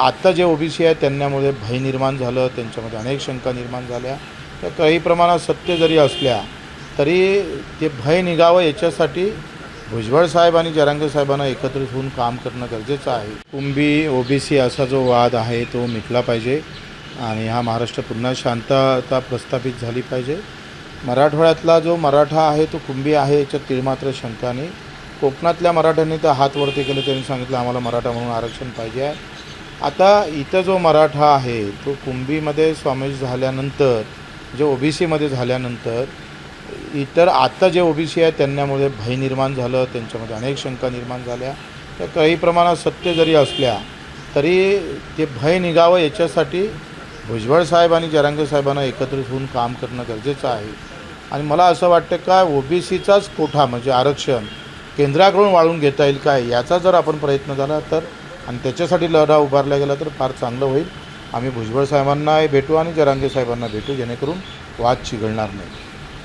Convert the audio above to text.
आत्ता जे ओबीसी आहे त्यांच्यामध्ये भय निर्माण झालं त्यांच्यामध्ये अनेक शंका निर्माण झाल्या. त्या काही प्रमाणात सत्य जरी असल्या तरी ते भय निघावं याच्यासाठी भुजबळ साहेब आणि जरांगे साहेबांना एकत्रित होऊन काम करणं गरजेचं आहे. कुंभी ओबीसी असा जो वाद आहे तो मिटला पाहिजे आणि हा महाराष्ट्र पुन्हा शांतता प्रस्थापित झाली पाहिजे. मराठवाड्यातला जो मराठा आहे तो कुंभी आहे याच्यात तिळमात्र शंका नाही. कोकणातल्या मराठ्यांनी तर हात वरती केले त्यांनी सांगितलं आम्हाला मराठा म्हणून आरक्षण पाहिजे आहे. आता इथं जो मराठा आहे तो कुंभीमध्ये समावेश झाल्यानंतर जे ओ बी सीमध्ये झाल्यानंतर इतर आत्ता जे ओ बी सी आहे त्यांच्यामुळे भय निर्माण झालं त्यांच्यामध्ये अनेक शंका निर्माण झाल्या. त्या काही प्रमाणात सत्य जरी असल्या तरी ते भय निघावं याच्यासाठी भुजबळ साहेब आणि जरांगे साहेबांना एकत्रित होऊन काम करणं गरजेचं आहे. आणि मला असं वाटतं का ओबीसीचाच कोठा म्हणजे आरक्षण केंद्राकडून वाळून घेता येईल काय याचा जर आपण प्रयत्न झाला तर आणि त्याच्यासाठी लढा उभारला गेला तर फार चांगलं होईल. आम्ही भुजबळ साहेबांनाही भेटू आणि जरांगे साहेबांना भेटू जेणेकरून वाद चिघळणार नाही.